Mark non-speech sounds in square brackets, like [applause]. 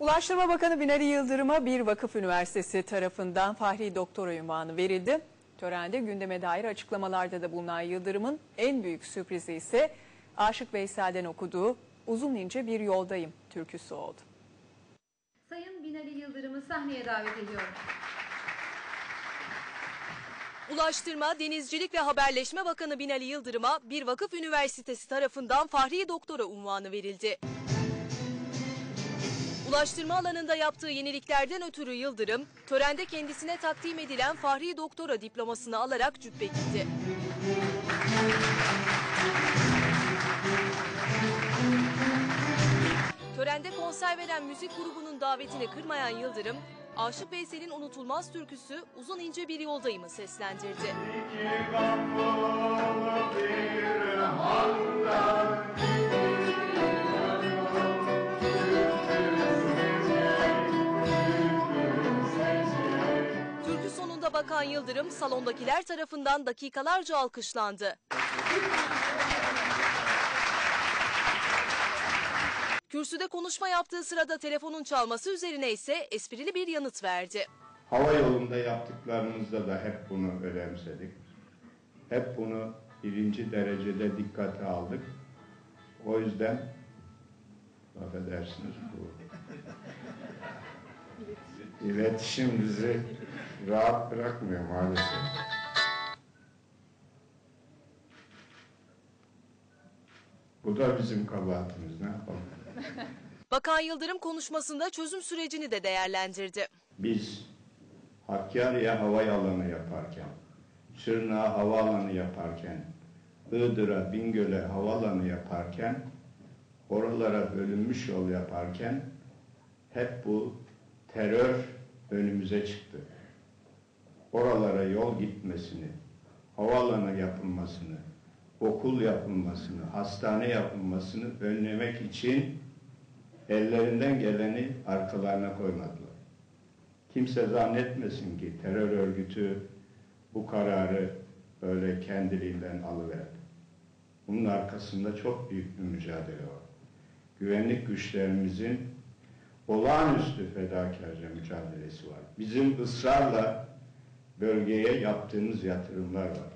Ulaştırma Bakanı Binali Yıldırım'a bir vakıf üniversitesi tarafından Fahri Doktora ünvanı verildi. Törende gündeme dair açıklamalarda da bulunan Yıldırım'ın en büyük sürprizi ise Aşık Veysel'den okuduğu Uzun ince bir yoldayım türküsü oldu. Sayın Binali Yıldırım'ı sahneye davet ediyorum. Ulaştırma, Denizcilik ve Haberleşme Bakanı Binali Yıldırım'a bir vakıf üniversitesi tarafından Fahri Doktora unvanı verildi. Ulaştırma alanında yaptığı yeniliklerden ötürü Yıldırım, törende kendisine takdim edilen Fahri Doktora diplomasını alarak cübbe gitti. Törende konser veren müzik grubunun davetini kırmayan Yıldırım, Aşık Veysel'in unutulmaz türküsü Uzun İnce Bir Yoldayım'ı seslendirdi. Sonunda Bakan Yıldırım salondakiler tarafından dakikalarca alkışlandı. Kürsüde konuşma yaptığı sırada telefonun çalması üzerine ise esprili bir yanıt verdi. Hava yolunda yaptıklarımızda da hep bunu önemsedik. Hep bunu birinci derecede dikkate aldık. O yüzden affedersiniz bu [laughs] iletişim bizi rahat bırakmıyor maalesef. Bu da bizim kabahatimiz ne yapalım. [laughs] Bakan Yıldırım konuşmasında çözüm sürecini de değerlendirdi. Biz Hakkari'ye havaalanı yaparken, Şırnağa havaalanı yaparken, Iğdır'a, Bingöl'e havaalanı yaparken, oralara bölünmüş yol yaparken hep bu terör önümüze çıktı. Oralara yol gitmesini, havaalanı yapılmasını, okul yapılmasını, hastane yapılmasını önlemek için ellerinden geleni arkalarına koymadılar. Kimse zannetmesin ki terör örgütü bu kararı böyle kendiliğinden alıverdi. Bunun arkasında çok büyük bir mücadele var. Güvenlik güçlerimizin olağanüstü fedakarca mücadelesi var. Bizim ısrarla bölgeye yaptığımız yatırımlar var.